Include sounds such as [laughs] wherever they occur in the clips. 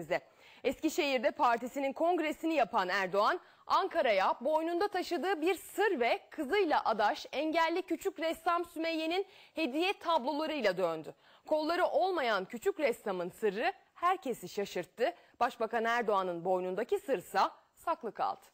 Bize. Eskişehir'de partisinin kongresini yapan Erdoğan, Ankara'ya boynunda taşıdığı bir sır ve kızıyla adaş engelli küçük ressam Sümeyye'nin hediye tablolarıyla döndü. Kolları olmayan küçük ressamın sırrı herkesi şaşırttı. Başbakan Erdoğan'ın boynundaki sırsa saklı kaldı.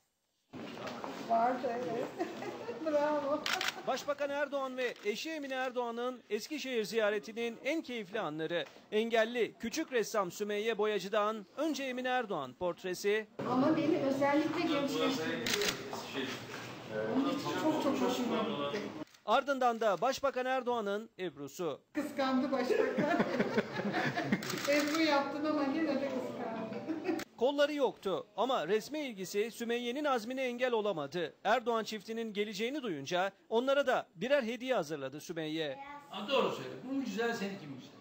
Vardı evet. [laughs] Bravo. Başbakan Erdoğan ve eşi Emine Erdoğan'ın Eskişehir ziyaretinin en keyifli anları. Engelli küçük ressam Sümeyye Boyacı'dan önce Emine Erdoğan portresi, Ama beni özellikle gençleştirdi. Onun için çok çok hoşuma gitti. ardından da Başbakan Erdoğan'ın Ebru'su. Kıskandı başbakan. [laughs] Ebru yaptın ama yine de. Kolları yoktu ama resme ilgisi Sümeyye'nin azmine engel olamadı. Erdoğan çiftinin geleceğini duyunca onlara da birer hediye hazırladı Sümeyye. Ha, doğru söyle. Bu mu güzel seninki mi güzel?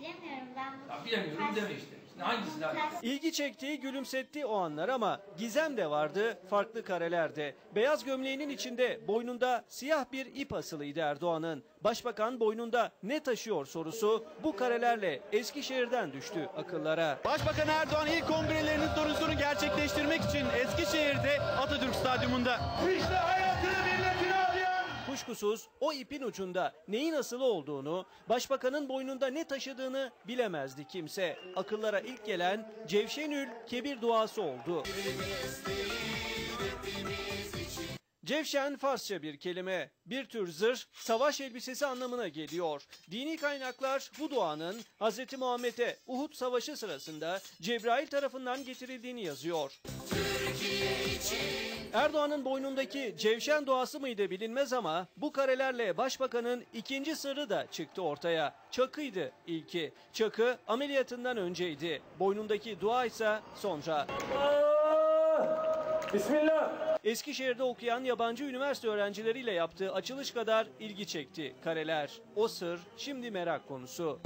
Bilemiyorum ben. Ya bilemiyorum deme işte. Hangisi daha? İlgi çekti, gülümsetti o anlar ama gizem de vardı, farklı karelerde. Beyaz gömleğinin içinde boynunda siyah bir ip asılıydı Erdoğan'ın. Başbakan boynunda ne taşıyor sorusu bu karelerle Eskişehir'den düştü akıllara. Başbakan Erdoğan ilk kongrelerinin sorusunu gerçekleştirmek için Eskişehir'de Atatürk Stadyumunda. Kuşkusuz o ipin ucunda neyin asılı olduğunu, başbakanın boynunda ne taşıdığını bilemezdi kimse. Akıllara ilk gelen Cevşenül Kebir duası oldu. Cevşen Farsça bir kelime. Bir tür zırh, savaş elbisesi anlamına geliyor. Dini kaynaklar bu duanın Hz. Muhammed'e Uhud Savaşı sırasında Cebrail tarafından getirildiğini yazıyor. Erdoğan'ın boynundaki Cevşen duası mıydı bilinmez ama bu karelerle başbakanın ikinci sırrı da çıktı ortaya. Çakıydı ilki. Çakı ameliyatından önceydi. Boynundaki dua ise sonra. Eskişehir'de okuyan yabancı üniversite öğrencileriyle yaptığı açılış kadar ilgi çekti kareler. O sır şimdi merak konusu.